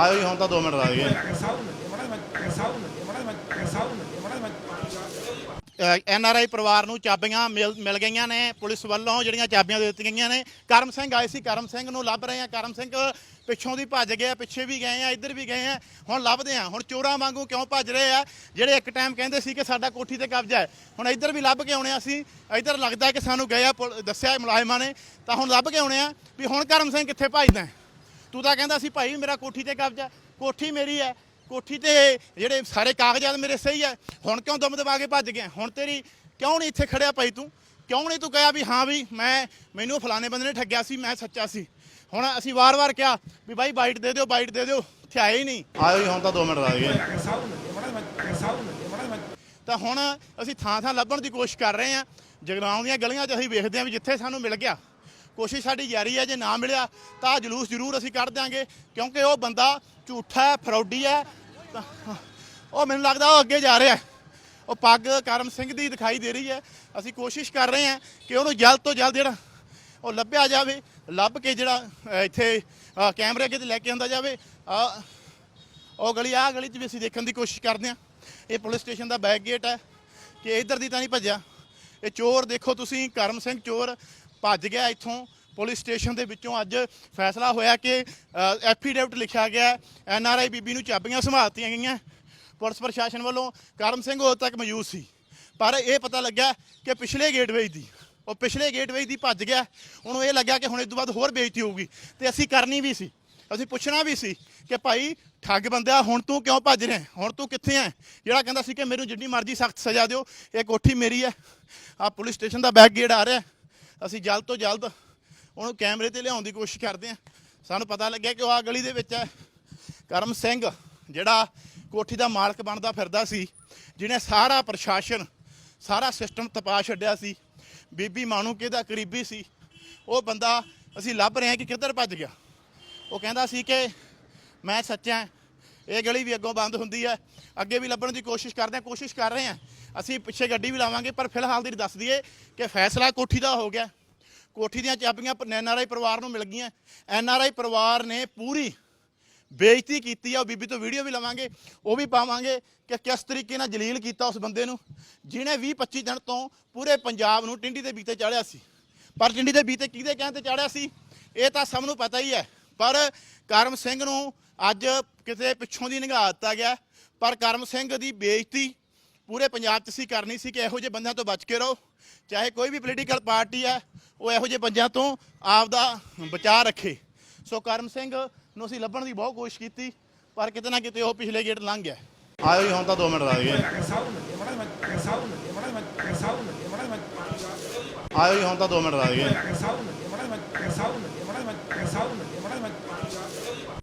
ਆਇਓ ਜੀ, ਹੁਣ ਤਾਂ 2 ਮਿੰਟ ਲੱਗ ਗਏ ਐਨ ਆਰ ਆਈ ਪਰਿਵਾਰ ਨੂੰ ਚਾਬੀਆਂ ਮਿਲ ਮਿਲ ਗਈਆਂ ਨੇ, ਪੁਲਿਸ ਵੱਲੋਂ ਜਿਹੜੀਆਂ ਚਾਬੀਆਂ ਦੇ ਦਿੱਤੀਆਂ ਗਈਆਂ ਨੇ। ਕਰਮ ਸਿੰਘ ਆਏ ਸੀ, ਕਰਮ ਸਿੰਘ ਨੂੰ ਲੱਭ ਰਹੇ ਆ। ਕਰਮ ਸਿੰਘ ਪਿੱਛੋਂ ਦੀ ਭੱਜ ਗਿਆ, ਪਿੱਛੇ ਵੀ ਗਏ ਆ, ਇੱਧਰ ਵੀ ਗਏ ਆ। ਹੁਣ ਲੱਭਦੇ ਆ। ਹੁਣ ਚੋਰਾਂ ਵਾਂਗੂ ਕਿਉਂ ਭੱਜ ਰਹੇ ਆ? ਜਿਹੜੇ ਇੱਕ ਟਾਈਮ ਕਹਿੰਦੇ ਸੀ ਕਿ ਸਾਡਾ ਕੋਠੀ ਤੇ ਕਬਜ਼ਾ ਹੈ। ਹੁਣ ਇੱਧਰ ਵੀ ਲੱਭ ਕੇ ਆਉਣੇ ਆ ਅਸੀਂ। ਇੱਧਰ ਲੱਗਦਾ ਕਿ ਸਾਨੂੰ ਗਏ ਆ ਪੁਲ- ਦੱਸਿਆ ਮੁਲਾਜ਼ਮਾਂ ਨੇ। ਤਾਂ ਹੁਣ ਲੱਭ ਕੇ ਆਉਣੇ ਆ ਵੀ ਹੁਣ ਕਰਮ ਸਿੰਘ ਕਿੱਥੇ ਭੱਜਦਾ ਤੂੰ ਤਾਂ ਕਹਿੰਦਾ ਸੀ ਭਾਈ ਮੇਰਾ ਕੋਠੀ ਤੇ ਕਬਜ਼ਾ ਕੋਠੀ ਮੇਰੀ ਹੈ ਕੋਠੀ ਤੇ ਜਿਹੜੇ ਸਾਰੇ ਕਾਗਜ਼ਾਤ ਮੇਰੇ ਸਹੀ ਹੈ ਹੁਣ ਕਿਉਂ ਦਮ ਦਬਾ ਕੇ ਭੱਜ ਗਿਆ? ਹੁਣ ਤੇਰੀ ਕਿਉਂ ਨਹੀਂ ਇੱਥੇ ਖੜਿਆ ਭਾਈ ਤੂੰ? ਕਿਉਂ ਨਹੀਂ ਤੂੰ ਕਹਿਆ ਵੀ ਹਾਂ ਵੀ ਮੈਂ ਮੈਨੂੰ ਫਲਾਣੇ ਬੰਦੇ ਨੇ ਠੱਗਿਆ ਸੀ ਮੈਂ ਸੱਚਾ ਸੀ। ਹੁਣ ਅਸੀਂ ਵਾਰ-ਵਾਰ ਕਿਹਾ ਵੀ ਬਾਈ ਬਾਈਟ ਦੇ ਦਿਓ ਬਾਈਟ ਦੇ ਦਿਓ ਇੱਥੇ ਆਏ ਹੀ ਨਹੀਂ। ਆਇਓ ਜੀ ਹੁਣ ਤਾਂ 2 ਮਿੰਟ ਲਾ ਦਈਏ ਤਾਂ ਹੁਣ ਅਸੀਂ ਥਾਂ ਥਾਂ ਲੱਭਣ ਦੀ ਕੋਸ਼ਿਸ਼ ਕਰ ਰਹੇ ਹਾਂ। ਜਗਰਾਉਂ ਦੀਆਂ ਗਲੀਆਂ 'ਚ ਅਸੀਂ ਵੇਖਦੇ ਹਾਂ ਵੀ ਜਿੱਥੇ ਸਾਨੂੰ ਮਿਲ ਗਿਆ। ਕੋਸ਼ਿਸ਼ ਸਾਡੀ ਜਾਰੀ ਹੈ ਜੇ ਨਾ ਮਿਲਿਆ ਤਾਂ ਜਲੂਸ ਜ਼ਰੂਰ ਅਸੀਂ ਕੱਢ ਦਿਆਂਗੇ ਕਿਉਂਕਿ ਉਹ ਬੰਦਾ ਝੂਠਾ ਹੈ ਫਰੌਡੀ ਹੈ। ਉਹ ਮੈਨੂੰ ਲੱਗਦਾ ਉਹ ਅੱਗੇ ਜਾ ਰਿਹਾ ਹੈ। ਉਹ ਪੱਗ ਕਰਮ ਸਿੰਘ ਦੀ ਦਿਖਾਈ ਦੇ ਰਹੀ ਹੈ। ਅਸੀਂ ਕੋਸ਼ਿਸ਼ ਕਰ ਰਹੇ ਹਾਂ ਕਿ ਉਹਨੂੰ ਜਲਦ ਤੋਂ ਜਲਦ ਜਿਹੜਾ ਉਹ ਲੱਭਿਆ ਜਾਵੇ ਲੱਭ ਕੇ ਜਿਹੜਾ ਇੱਥੇ ਕੈਮਰੇ ਅੱਗੇ ਤੇ ਲੈ ਕੇ ਆਂਦਾ ਜਾਵੇ। ਅ, ਉਹ ਗਲੀ ਆ ਗਲੀ 'ਚ ਵੀ ਅਸੀਂ ਦੇਖਣ ਦੀ ਕੋਸ਼ਿਸ਼ ਕਰਦੇ ਹਾਂ। ਇਹ ਪੁਲਿਸ ਸਟੇਸ਼ਨ ਦਾ ਬੈਕ ਗੇਟ ਹੈ ਕਿ ਇੱਧਰ ਦੀ ਤਾਂ ਨਹੀਂ ਭੱਜਿਆ। ਇਹ ਚੋਰ ਦੇਖੋ ਤੁਸੀਂ ਕਰਮ ਸਿੰਘ ਚੋਰ ਭੱਜ ਗਿਆ ਇੱਥੋਂ। ਪੁਲਿਸ ਸਟੇਸ਼ਨ ਦੇ ਵਿੱਚੋਂ ਅੱਜ ਫੈਸਲਾ ਹੋਇਆ ਕਿ ਐਫੀਡੇਵਿਟ ਲਿਖਿਆ ਗਿਆ ਐਨ ਆਰ ਆਈ ਬੀਬੀ ਨੂੰ ਚਾਬੀਆਂ ਸੰਭਾਲਤੀਆਂ ਗਈਆਂ। ਪੁਲਿਸ ਪ੍ਰਸ਼ਾਸਨ ਵੱਲੋਂ ਕਰਮ ਸਿੰਘ ਉਦੋਂ ਤੱਕ ਮੌਜੂਦ ਸੀ। ਪਰ ਇਹ ਪਤਾ ਲੱਗਾ ਕਿ ਪਿਛਲੇ ਗੇਟਵੇਜ਼ ਦੀ, ਉਹ ਪਿਛਲੇ ਗੇਟਵੇਜ਼ ਦੀ ਭੱਜ ਗਿਆ। ਉਹਨੂੰ ਇਹ ਲੱਗਿਆ ਕਿ ਹੁਣ ਇਸ ਤੋਂ ਬਾਅਦ ਹੋਰ ਬੇਇੱਜ਼ਤੀ ਹੋਊਗੀ। ਤੇ ਅਸੀਂ ਕਰਨੀ ਵੀ ਸੀ। ਅਸੀਂ ਪੁੱਛਣਾ ਵੀ ਸੀ ਕਿ ਭਾਈ, ਠੱਗ ਬੰਦਿਆ ਹੁਣ ਤੂੰ ਕਿਉਂ ਭੱਜ ਰਿਹਾ ਹੁਣ ਤੂੰ ਕਿੱਥੇ ਹੈ? ਜਿਹੜਾ ਕਹਿੰਦਾ ਸੀ ਕਿ ਮੈਨੂੰ ਜਿੰਨੀ ਮਰਜ਼ੀ ਸਖਤ ਸਜ਼ਾ ਦਿਓ, ਇਹ ਕੋਠੀ ਮੇਰੀ ਹੈ। ਆ ਪੁਲਿਸ ਸਟੇਸ਼ਨ ਦਾ ਬੈਕ ਗੇਟ ਆ ਰਿਹਾ ਅਸੀਂ ਜਲਦ ਤੋਂ ਜਲਦ ਉਹਨੂੰ ਕੈਮਰੇ ਤੇ ਲਿਆਉਣ ਦੀ ਕੋਸ਼ਿਸ਼ ਕਰਦੇ ਹਾਂ ਸਾਨੂੰ ਪਤਾ ਲੱਗਿਆ ਕਿ ਉਹ ਆ ਗਲੀ ਦੇ ਵਿੱਚ ਹੈ। ਕਰਮ ਸਿੰਘ, ਜਿਹੜਾ ਕੋਠੀ ਦਾ ਮਾਲਕ ਬਣਦਾ ਫਿਰਦਾ ਸੀ, ਜਿਹਨੇ ਸਾਰਾ ਪ੍ਰਸ਼ਾਸਨ, ਸਾਰਾ ਸਿਸਟਮ ਤਪਾ ਛੱਡਿਆ ਸੀ। ਬੀਬੀ ਮਾਨੂਕੇ ਕਿਹਦਾ ਕਰੀਬੀ ਸੀ? ਉਹ ਬੰਦਾ ਅਸੀਂ ਲੱਭ ਰਹੇ ਹਾਂ ਕਿ ਕਿੱਧਰ ਭੱਜ ਗਿਆ? ਉਹ ਕਹਿੰਦਾ ਸੀ ਕਿ ਮੈਂ ਸੱਚਾ ਇਹ ਗਲੀ ਵੀ ਅੱਗੋਂ ਬੰਦ ਹੁੰਦੀ ਹੈ। ਅੱਗੇ ਵੀ ਲੱਭਣ ਦੀ ਕੋਸ਼ਿਸ਼ ਕਰਦੇ ਹਾਂ, ਕੋਸ਼ਿਸ਼ ਕਰ ਰਹੇ ਹਾਂ। ਅਸੀਂ ਪਿੱਛੇ ਗੱਡੀ ਵੀ ਲਾਵਾਂਗੇ, ਪਰ ਫਿਲਹਾਲ ਦੀ ਦੱਸ ਦਈਏ ਕਿ ਫੈਸਲਾ ਕੋਠੀ ਦਾ ਹੋ ਗਿਆ। ਕੋਠੀ ਦੀਆਂ ਚਾਬੀਆਂ ਐਨ ਆਰ ਆਈ ਪਰਿਵਾਰ ਨੂੰ ਮਿਲ ਗਈਆਂ। ਐਨ ਆਰ ਆਈ ਪਰਿਵਾਰ ਨੇ ਪੂਰੀ ਬੇਇੱਜ਼ਤੀ ਕੀਤੀ ਆ। ਉਹ ਬੀਬੀ ਤੋਂ ਵੀਡੀਓ ਵੀ ਲਵਾਂਗੇ, ਉਹ ਵੀ ਪਾਵਾਂਗੇ ਕਿ ਕਿਸ ਤਰੀਕੇ ਨਾਲ ਜਲੀਲ ਕੀਤਾ ਉਸ ਬੰਦੇ ਨੂੰ। ਜਿਹਨੇ 20 25 ਦਿਨ ਤੋਂ ਪੂਰੇ ਪੰਜਾਬ ਨੂੰ ਟਿੰਡੀ ਦੇ ਬੀਤੇ ਚਾੜਿਆ ਸੀ। ਪਰ ਟਿੰਡੀ ਦੇ ਬੀਤੇ ਕਿਹਦੇ ਕਹਿਣ ਤੇ ਚਾੜਿਆ ਸੀ? ਇਹ ਤਾਂ ਸਭ ਨੂੰ ਪਤਾ ਹੀ ਹੈ। ਪਰ ਕਰਮ ਸਿੰਘ ਨੂੰ ਅੱਜ ਕਿਤੇ ਪਿੱਛੋਂ ਦੀ ਨਿਗਾਹ ਦਿੱਤਾ ਗਿਆ। ਪਰ ਕਰਮ ਸਿੰਘ ਦੀ ਬੇਇੱਜ਼ਤੀ ਪੂਰੇ ਪੰਜਾਬ 'ਚ ਸੀ ਕਰਨੀ ਸੀ ਕਿ ਇਹੋ ਜਿਹੇ ਬੰਦਿਆਂ ਤੋਂ ਬਚ ਕੇ ਰਹੋ। ਚਾਹੇ ਕੋਈ ਵੀ ਪੋਲੀਟੀਕਲ ਪਾਰਟੀ ਹੈ, ਉਹ ਇਹੋ ਜਿਹੇ ਬੰਦਿਆਂ ਤੋਂ ਆਪ ਦਾ ਬਚਾਅ ਰੱਖੇ। ਸੋ ਕਰਮ ਸਿੰਘ ਨੂੰ ਅਸੀਂ ਲੱਭਣ ਦੀ ਬਹੁਤ ਕੋਸ਼ਿਸ਼ ਕੀਤੀ, ਪਰ ਕਿਤੇ ਨਾ ਕਿਤੇ ਉਹ ਪਿਛਲੇ ਗੇਟ ਲੰਘ ਗਿਆ। ਆਇਓ ਜੀ, ਹੁਣ ਤਾਂ 2 ਮਿੰਟ ਲੱਗ ਦਈਏ ਆਇਓ ਜੀ, ਹੁਣ ਤਾਂ 2 ਮਿੰਟ ਲਾ ਦਈਏ